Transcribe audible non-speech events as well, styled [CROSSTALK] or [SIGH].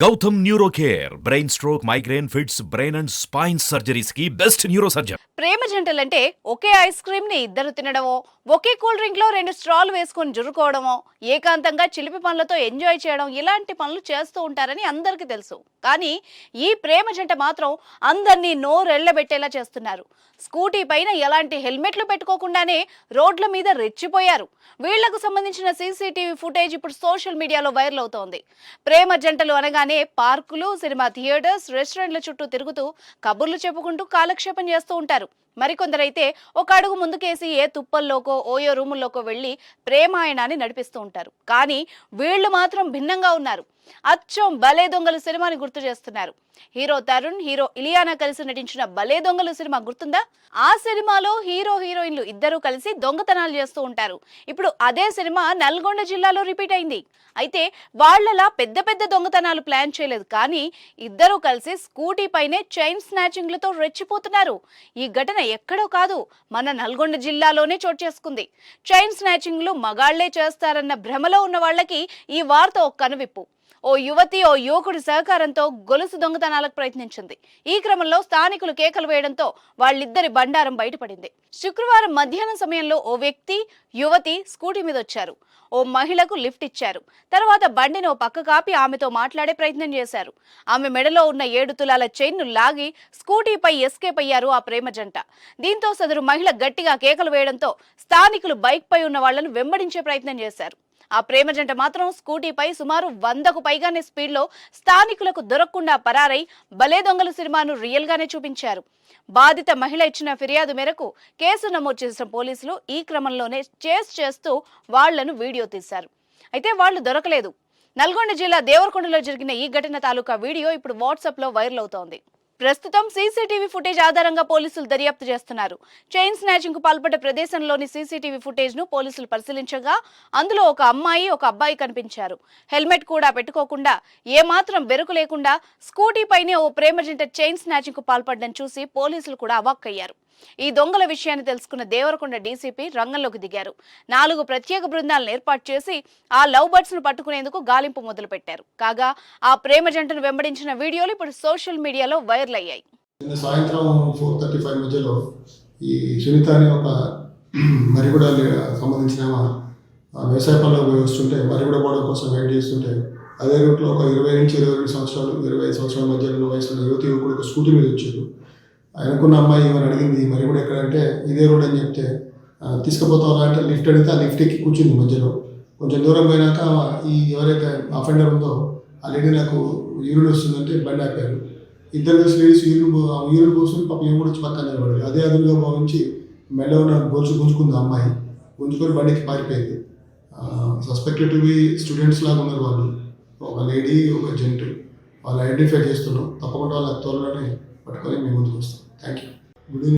Gautam neuro care brain stroke migraine fits brain and spine సర్జరీస్కి best neuro surgeon ప్రేమ జంటలంటే ఒకే ice క్రీమ్ని ఇద్దరు తినడమో ఒకే కూల్ డ్రింక్లో రెండు స్ట్రాలు వేసుకొని జురుకోవడమో ఏకాంతంగా చిలిపి పనులతో ఎంజాయ్ చేయడం ఇలాంటి పనులు చేస్తూ ఉంటారని అందరికీ తెలుసు. కానీ ఈ ప్రేమ జంట మాత్రం అందరినీ నోరెళ్ళబెట్టేలా చేస్తున్నారు. స్కూటీ పైన ఎలాంటి హెల్మెట్లు పెట్టుకోకుండానే రోడ్ల మీద రెచ్చిపోయారు. వీళ్ళకు సంబంధించిన సీసీటీవీ ఫుటేజ్ ఇప్పుడు సోషల్ మీడియాలో వైరల్ అవుతోంది. ప్రేమ జంటలు అనగానే పార్కులు సినిమా థియేటర్స్ రెస్టారెంట్ల చుట్టూ తిరుగుతూ కబుర్లు చెప్పుకుంటూ కాలక్షేపం చేస్తూ ఉంటారు. మరికొందరైతే ఒక అడుగు ముందుకేసి ఏ తుప్పల్లోకో ఓయో రూముల్లోకో వెళ్ళి ప్రేమాయణాన్ని నడిపిస్తూ ఉంటారు. కానీ వీళ్ళు మాత్రం భిన్నంగా ఉన్నారు. అచ్చం భలే దొంగలు సినిమాని గుర్తు చేస్తున్నారు. హీరో తరుణ్ హీరో ఇలియానా కలిసి నటించిన భలే దొంగలు సినిమా గుర్తుందా? ఆ సినిమాలో హీరో హీరోయిన్లు ఇద్దరూ కలిసి దొంగతనాలు చేస్తూ ఉంటారు. ఇప్పుడు అదే సినిమా నల్గొండ జిల్లాలో రిపీట్ అయింది. అయితే వాళ్ళలా పెద్ద పెద్ద దొంగతనాలు ప్లాన్ చేయలేదు. కానీ ఇద్దరూ కలిసి స్కూటీ పైనే చైన్ స్నాచింగ్లతో రెచ్చిపోతున్నారు. ఈ ఘటన ఎక్కడో కాదు మన నల్గొండ జిల్లాలోనే చోటు చేసుకుంది. చైన్ స్నాచింగ్లు మగాళ్ళే చేస్తారన్న భ్రమలో ఉన్న వాళ్ళకి ఈ వార్త ఒక కనువిప్పు ఓ యువతి ఓ యువకుడి సహకారంతో గొలుసు దొంగతనాలకు ప్రయత్నించింది. ఈ క్రమంలో స్థానికులు కేకలు వేయడంతో వాళ్ళిద్దరి బండారం బయటపడింది. శుక్రవారం మధ్యాహ్నం సమయంలో ఓ వ్యక్తి యువతి స్కూటీ మీద వచ్చారు. ఓ మహిళకు లిఫ్ట్ ఇచ్చారు. తర్వాత బండిని ఓ పక్క కాపి ఆమెతో మాట్లాడే ప్రయత్నం చేశారు. ఆమె మెడలో ఉన్న ఏడు తులాల చైన్ను లాగి స్కూటీపై ఎస్కేప్ అయ్యారు ఆ ప్రేమ జంట. దీంతో సదరు మహిళ గట్టిగా కేకలు వేయడంతో స్థానికులు బైక్పై ఉన్న వాళ్ళను వెంబడించే ప్రయత్నం చేశారు. ఆ ప్రేమ జంట మాత్రం స్కూటీపై సుమారు వందకు పైగానే స్పీడ్లో స్థానికులకు దొరకకుండా పరారై బలే దొంగల సినిమాను రియల్ గానే చూపించారు. బాధిత మహిళ ఇచ్చిన ఫిర్యాదు మేరకు కేసు నమోదు చేసిన పోలీసులు ఈ క్రమంలోనే చేస్ చేస్తూ వాళ్ళను వీడియో తీశారు. అయితే వాళ్ళు దొరకలేదు. నల్గొండ జిల్లా దేవరకొండలో జరిగిన ఈ ఘటన తాలూకా వీడియో ఇప్పుడు వాట్సాప్లో వైరల్ అవుతోంది. ప్రస్తుతం సీసీటీవీ ఫుటేజ్ ఆధారంగా పోలీసులు దర్యాప్తు చేస్తున్నారు. చైన్ స్నాచింగ్కు పాల్పడ్డ ప్రదేశంలోని సీసీటీవీ ఫుటేజ్ను పోలీసులు పరిశీలించగా అందులో ఒక అమ్మాయి ఒక అబ్బాయి కనిపించారు. హెల్మెట్ కూడా పెట్టుకోకుండా ఏమాత్రం బెరుకు లేకుండా స్కూటీ పైనే ఓ ప్రేమ జంట చైన్ స్నాచింగ్కు పాల్పడడం చూసి పోలీసులు కూడా అవాక్కయ్యారు. ఈ దొంగల విషయాన్ని తెలుసుకున్న దేవరకొండ డీసీపీ రంగంలోకి దిగారు. నాలుగు ప్రత్యేక బృందాలను ఏర్పాటు చేసి ఆ లవ్ బర్డ్స్ను పట్టుకునేందుకు గాలింపు మొదలుపెట్టారు. కాగా ఆ ప్రేమ జంటను వెంబడించిన వీడియోలు ఇప్పుడు సోషల్ మీడియాలో వైరల్ అయ్యాయి. నిన్న సాయంత్రం ఫోర్ థర్టీ ఫైవ్ మధ్యలో ఈ సునీత అనే ఒక [CLEARS THROAT] మరిగూడ సంబంధించిన వ్యవసాయ పనులకు పోయి వస్తుంటే మరిగూడ పోవడం కోసం వెయిట్ చేస్తుంటే అదే రూట్లో ఒక ఇరవై నుంచి ఇరవై రెండు సంవత్సరాలు ఇరవై ఐదు సంవత్సరాల మధ్య ఉన్న వయసులో యువతి యువకుడు ఒక స్కూటీ మీద వచ్చారు ఆయనకున్న అమ్మాయి ఏమని అడిగింది? మరి కూడా ఎక్కడంటే ఇదే రోడ్ అని చెప్తే తీసుకుపోతావా అంటే లిఫ్ట్ అడిగితే ఆ లిఫ్ట్ ఎక్కి కూర్చుంది మధ్యలో. కొంచెం దూరం పోయినాక ఈ ఎవరైతే అఫెండర్ ఉందో ఆ లేడీ నాకు యూరిన్ వస్తుందంటే బండి ఆపారు. ఇద్దరు కలిసి లేడీస్ యూరిన్ ఆ యూరిన్ పోస్తుంది పాప ఏం కూడా వచ్చి పక్కన నిలబడదు. అదే అదునుగా భావించి మెల్ల ఉన్న గొలుసు గుంజుకుంది ఆ అమ్మాయి. గుంజుకొని బండికి పారిపోయింది. సస్పెక్టెడ్ టు బి స్టూడెంట్స్ లాగా ఉన్నారు వాళ్ళు. ఒక లేడీ ఒక జెంట్ వాళ్ళు ఐడెంటిఫై చేస్తున్నాం. తప్పకుండా వాళ్ళ త్వరలోనే పట్టుకొని మేము ముందుకు వస్తాం. Thank you.